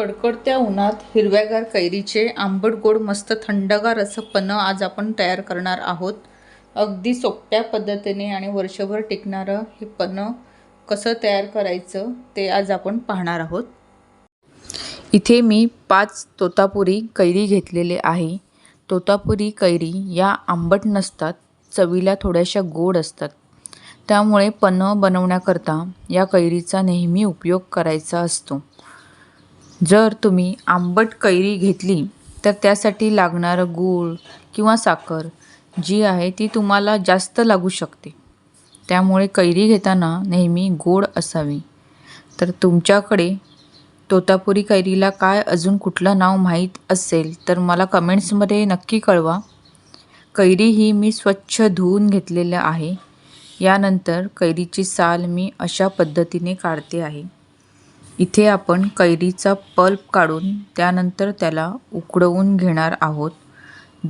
कडकडत्या उन्हात हिरव्यागार कैरीचे आंबट गोड मस्त थंडगार असं पन्ह आज आपण तयार करणार आहोत. अगदी सोप्या पद्धतीने आणि वर्षभर टिकणारं हे पन्ह कसं तयार करायचं ते आज आपण पाहणार आहोत. इथे मी पाच तोतापुरी कैरी घेतलेले आहे. तोतापुरी कैरी या आंबट नसतात चवीला थोड्याशा गोड असतात. त्यामुळे पन्ह बनवण्याकरता या कैरीचा नेहमी उपयोग करायचा असतो. जर तुम्ही आंबट कैरी घेतली तर त्यासाठी लागणारं गूळ किंवा साखर जी आहे ती तुम्हाला जास्त लागू शकते. त्यामुळे कैरी घेताना नेहमी गोड असावी. तर तुमच्याकडे तोतापुरी कैरीला काय अजून कुठलं नाव माहीत असेल तर मला कमेंट्समध्ये नक्की कळवा. कैरी ही मी स्वच्छ धुवून घेतलेलं आहे. यानंतर कैरीची साल मी अशा पद्धतीने काढते आहे. इथे आपण कैरीचा पल्प काढून त्यानंतर त्याला उकडवून घेणार आहोत.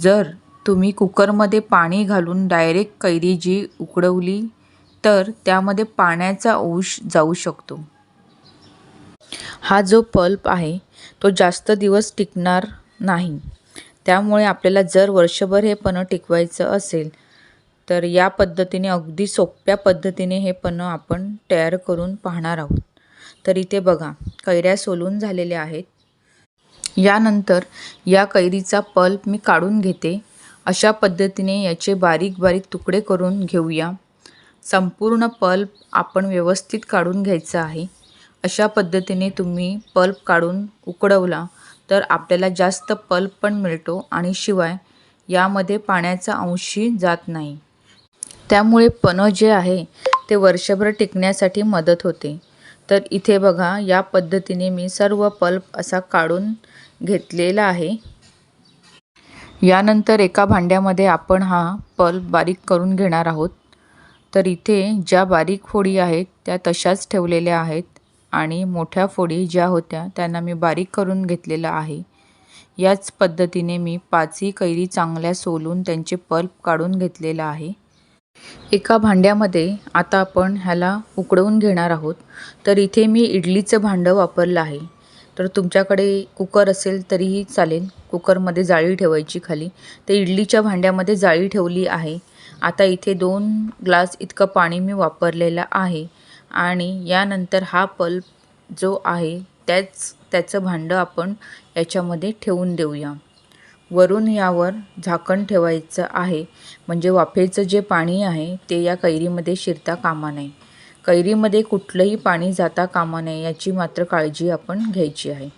जर तुम्ही कुकरमध्ये पाणी घालून डायरेक्ट कैरी जी उकडवली तर त्यामध्ये पाण्याचा अंश जाऊ शकतो. हा जो पल्प आहे तो जास्त दिवस टिकणार नाही. त्यामुळे आपल्याला जर वर्षभर हे पन्ह टिकवायचं असेल तर या पद्धतीने अगदी सोप्या पद्धतीने हे पन्ह आपण तयार करून पाहणार आहोत. तर इथे बघा कैऱ्या सोलून झालेल्या आहेत. यानंतर या कैरीचा पल्प मी काढून घेते. अशा पद्धतीने याचे बारीक बारीक तुकडे करून घेऊया. संपूर्ण पल्प आपण व्यवस्थित काढून घ्यायचा आहे. अशा पद्धतीने तुम्ही पल्प काढून उकडवला तर आपल्याला जास्त पल्प पण मिळतो आणि शिवाय यामध्ये पाण्याचा अंशी जात नाही. त्यामुळे पणं जे आहे ते वर्षभर टिकण्यासाठी मदत होते. तर इथे बघा या पद्धतीने मी सर्व पल्प असा काढून घेतलेला आहे. यानंतर एका भांड्यामध्ये आपण हा पल्प बारीक करून घेणार आहोत. तर इथे ज्या बारीक फोडी आहेत त्या तशाच ठेवलेल्या आहेत आणि मोठ्या फोडी ज्या होत्या त्यांना मी बारीक करून घेतलेलं आहे. याच पद्धतीने मी पाचही कैरी चांगल्या सोलून त्यांचे पल्प काढून घेतलेला आहे. एका भांड्यामध्ये आता आपण ह्याला उकडवून घेणार आहोत. तर इथे मी इडलीचं भांडं वापरलं आहे. तर तुमच्याकडे कुकर असेल तरीही चालेल. कुकरमध्ये जाळी ठेवायची खाली. तर इडलीच्या भांड्यामध्ये जाळी ठेवली आहे. आता इथे दोन ग्लास इतकं पाणी मी वापरलेलं आहे. आणि यानंतर हा पल्प जो आहे त्याच त्याचं भांडं आपण याच्यामध्ये ठेवून देऊया. वरून यावर झाकण ठेवायचं आहे. म्हणजे वाफेचं जे पाणी आहे ते या कैरीमध्ये शिरता कामा नये. कैरीमध्ये कुठलंही पाणी जाता कामा नये याची मात्र काळजी आपण घ्यायची आहे.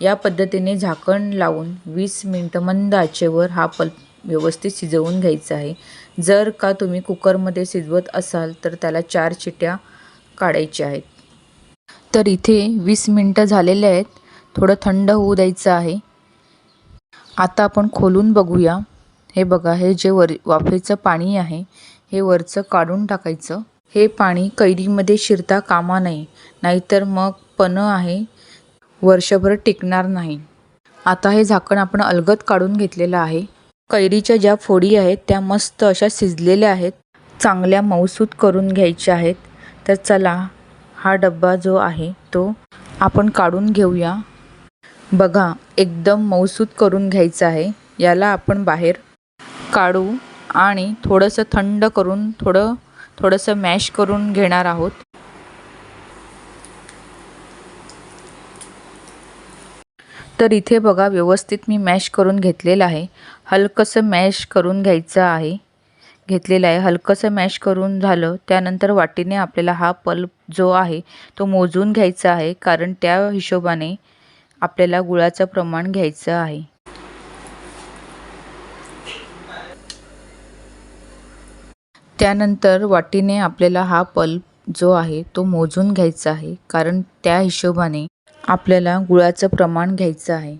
या पद्धतीने झाकण लावून वीस मिनटं मंद आचेवर हा पल्प व्यवस्थित शिजवून घ्यायचा आहे. जर का तुम्ही कुकरमध्ये शिजवत असाल तर त्याला चार चिट्या काढायच्या आहेत. तर इथे वीस मिनटं झालेले आहेत. थोडं थंड होऊ द्यायचं आहे. आता आपण खोलून बघूया. हे बघा हे जे वर वाफेचं पाणी आहे हे वरचं काढून टाकायचं. हे पाणी कैरीमध्ये शिरता कामा नये नाहीतर मग पणं आहे वर्षभर टिकणार नाही. आता हे झाकण आपण अलगद काढून घेतलेलं आहे. कैरीच्या ज्या फोडी आहेत त्या मस्त अशा शिजलेल्या आहेत. चांगल्या मऊसूत करून घ्यायच्या आहेत. तर चला हा डब्बा जो आहे तो आपण काढून घेऊया. बघा एकदम मऊसूत करून घ्यायचं आहे. याला आपण बाहेर काढू आणि थोडंसं थंड करून थोडं थोडंसं मॅश करून घेणार आहोत. तर इथे बघा व्यवस्थित मी मॅश करून घेतलेलं आहे. हलकंसं मॅश करून घ्यायचं आहे. घेतलेलं आहे. हलकंसं मॅश करून झालं त्यानंतर वाटीने आपल्याला हा पल्प जो आहे तो मोजून घ्यायचा आहे. कारण त्या हिशोबाने आपल्याला गुळाचं प्रमाण घ्यायचं आहे. त्यानंतर वाटीने आपल्याला हा पल्प जो आहे तो मोजून घ्यायचा आहे कारण त्या हिशोबाने आपल्याला गुळाचं प्रमाण घ्यायचं आहे.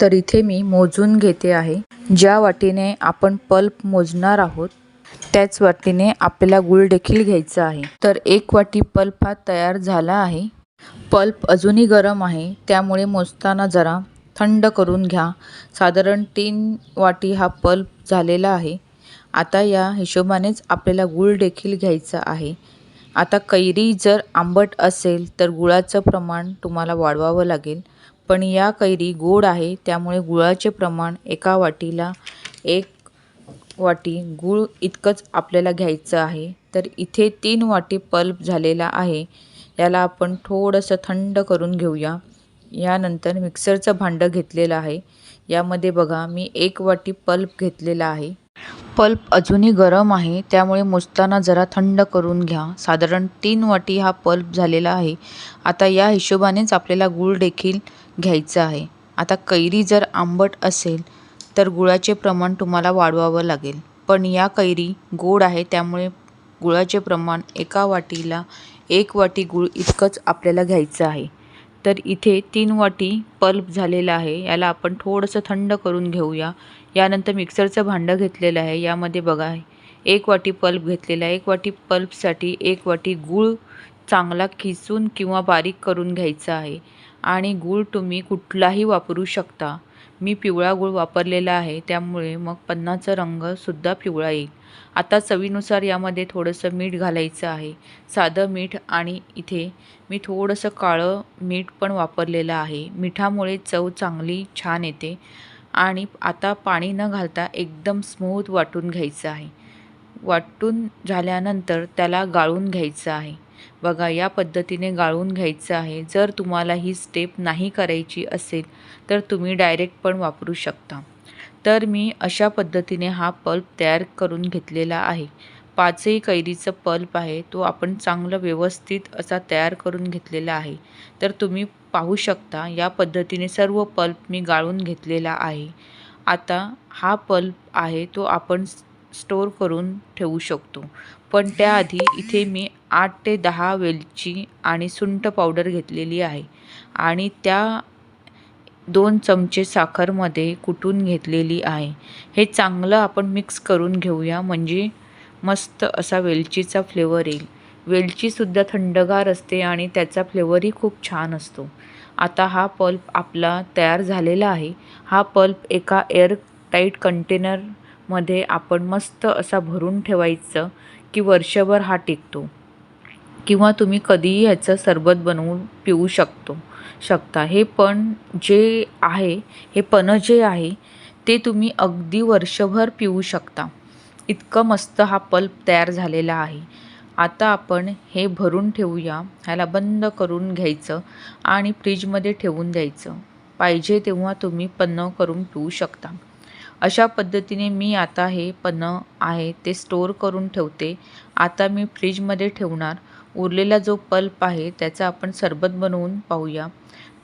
तर इथे मी मोजून घेते आहे ज्या वाटीने आपण पल्प मोजणार आहोत त्याच वाटीने आपल्याला गुळ देखील घ्यायचा आहे. तर एक वाटी पल्प हा तयार झाला आहे. पल्प अजूनही गरम आहे त्यामुळे मोजताना जरा थंड करून घ्या. साधारण तीन वाटी हा पल्प झालेला आहे. आता या हिशोबानेच आपल्याला गूळ देखील घ्यायचा आहे. आता कैरी जर आंबट असेल तर गुळाचं प्रमाण तुम्हाला वाढवावं लागेल. पण या कैरी गोड आहे त्यामुळे गुळाचे प्रमाण एका वाटीला एक वाटी गूळ इतकंच आपल्याला घ्यायचं आहे. तर इथे तीन वाटी पल्प झालेला आहे. याला आपण थोडंसं थंड करून घेऊया. यानंतर मिक्सरचं भांडं घेतलेलं आहे. यामध्ये बघा मी एक वाटी पल्प घेतलेला आहे. पल्प अजूनही गरम आहे. त्यामुळे मोजताना जरा थंड करून घ्या. साधारण तीन वाटी हा पल्प झालेला आहे. आता या हिशोबानेच आपल्याला गूळ देखील घ्यायचं आहे. आता कैरी जर आंबट असेल तर गुळाचे प्रमाण तुम्हाला वाढवावं लागेल. पण या कैरी गोड आहे त्यामुळे गुळाचे प्रमाण एका वाटीला एक वाटी गूळ इतकंच आपल्याला घ्यायचं आहे. तर इथे तीन वाटी पल्प झालेला आहे. याला आपण थोडंसं थंड करून घेऊया. यानंतर मिक्सरचं भांडं घेतलेलं आहे. यामध्ये बघा एक वाटी पल्प घेतलेला आहे. एक वाटी पल्पसाठी एक वाटी गूळ चांगला खिसून किंवा बारीक करून घ्यायचा आहे. आणि गूळ तुम्ही कुठलाही वापरू शकता. मी पिवळा गूळ वापरलेला आहे त्यामुळे मग पन्नाचा रंगसुद्धा पिवळा येईल. आता चवीनुसार यामध्ये थोडंसं मीठ घालायचं आहे. साधं मीठ आणि इथे मी थोडंसं काळं मीठ पण वापरलेलं आहे. मिठामुळे चव चांगली छान येते आणि आता पाणी न घालता एकदम स्मूथ वाटून घ्यायचं आहे. वाटून झाल्यानंतर त्याला गाळून घ्यायचं आहे. बघा या पद्धतीने गाळून घ्यायचं आहे. जर तुम्हाला ही स्टेप नाही करायची असेल तर तुम्ही डायरेक्ट पण वापरू शकता. तर मी अशा पद्धतीने हा पल्प तयार करून घेतलेला आहे. पाचही कैरीचं पल्प आहे तो आपण चांगलं व्यवस्थित असा तयार करून घेतलेला आहे. तर तुम्ही पाहू शकता या पद्धतीने सर्व पल्प मी गाळून घेतलेला आहे. आता हा पल्प आहे तो आपण स्टोर करून ठेवू शकतो. पण त्याआधी इथे मी आठ ते दहा वेलची आणि सुंठ पावडर घेतलेली आहे. आणि त्या दोन चमचे साखरमध्ये कुटून घेतलेली आहे. हे चांगलं आपण मिक्स करून घेऊया म्हणजे मस्त असा वेलचीचा फ्लेवर येईल. वेलचीसुद्धा थंडगार असते आणि त्याचा फ्लेवरही खूप छान असतो. आता हा पल्प आपला तयार झालेला आहे. हा पल्प एका एअर टाईट कंटेनर मध्ये आपण मस्त असा भरून ठेवायचं की वर्षभर हा टिकतो. किंवा तुम्ही कधीही ह्याचं सरबत बनवून पिऊ शकतो शकता. हे पण जे आहे हे पणं जे आहे ते तुम्ही अगदी वर्षभर पिऊ शकता. इतकं मस्त हा पल्प तयार झालेला आहे. आता आपण हे भरून ठेवूया. ह्याला बंद करून घ्यायचं आणि फ्रीजमध्ये ठेवून द्यायचं. पाहिजे तेव्हा तुम्ही पन्नं करून पिऊ शकता. अशा पद्धतीने मी आता हे पन्नं आहे ते स्टोर करून ठेवते. आता मी फ्रीजमध्ये ठेवणार. उरलेला जो पल्प आहे त्याचा आपण सरबत बनवून पाहूया.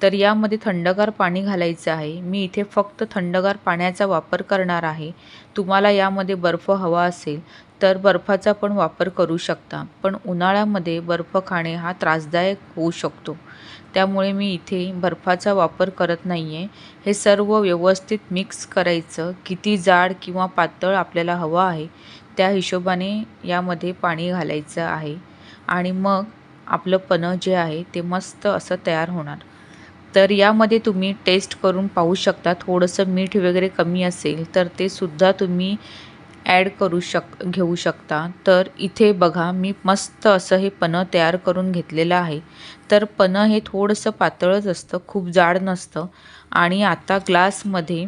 तर यामध्ये थंडगार पाणी घालायचं आहे. मी इथे फक्त थंडगार पाण्याचा वापर करणार आहे. तुम्हाला यामध्ये बर्फ हवा असेल तर बर्फाचा पण वापर करू शकता. पण उन्हाळ्यामध्ये बर्फ खाणे हा त्रासदायक होऊ शकतो. त्यामुळे मी इथे बर्फाचा वापर करत नाही आहे हे सर्व व्यवस्थित मिक्स करायचं. किती जाड किंवा पातळ आपल्याला हवं आहे त्या हिशोबाने यामध्ये पाणी घालायचं आहे. आणि मग आपलं पणं जे आहे ते मस्त असं तयार होणार. तर यामध्ये तुम्ही टेस्ट करून पाहू शकता. थोडंसं मीठ वगैरे कमी असेल तर ते सुद्धा तुम्ही ॲड करू शक घेऊ शकता. तर इथे बघा मी मस्त असं हे पन तयार करून घेतलेलं आहे. तर पन्हं हे थोडंसं पातळच असतं खूप जाड नसतं. आणि आता ग्लासमध्ये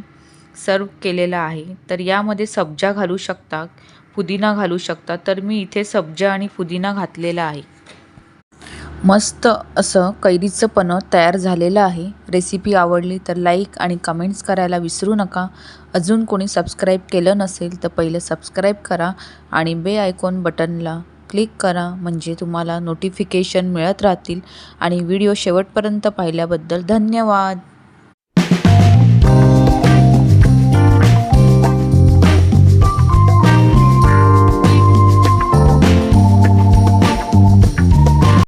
सर्व केलेलं आहे. तर यामध्ये सब्जा घालू शकता पुदिना घालू शकता. तर मी इथे सब्जा आणि पुदिना घातलेला आहे. मस्त असं कैरीचं पन्हं तयार झालेलं आहे. रेसिपी आवडली तर लाईक आणि कमेंट्स करायला विसरू नका. अजून कोणी सबस्क्राईब केलं नसेल तर पहिलं सबस्क्राईब करा आणि बे आयकॉन बटनला क्लिक करा म्हणजे तुम्हाला नोटिफिकेशन मिळत राहतील. आणि व्हिडिओ शेवटपर्यंत पाहिल्याबद्दल धन्यवाद.